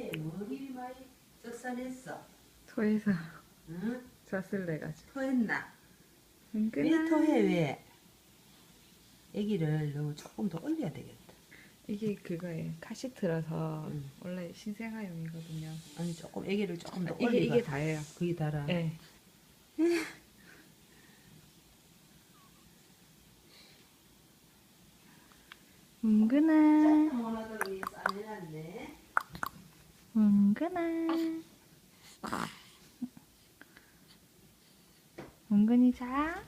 머리 많이 적산했어. 토해서 응? 젖을 내가지고 토했나? 왜 은근아 토해 왜? 아기를 너무 조금 더 올려야 되겠다. 이게 그거예요 카시트라서 음. 원래 신생아용이거든요 아니 조금 아기를 조금 더 이게 올리가. 이게 다예요 그게 달아. 네. 은근아 은근아. 은근히 자